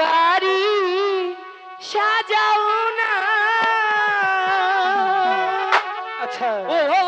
গাড়ি সাজাও না। আচ্ছা। ওই দেখা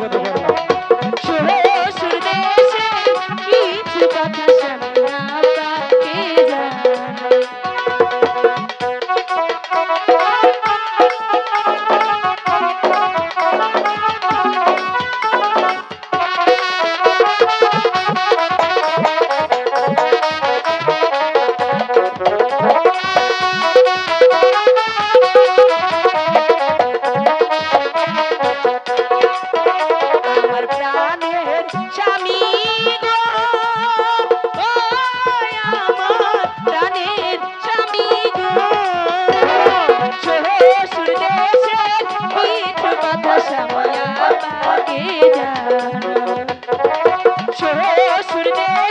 করতে পারে हो सुरदेव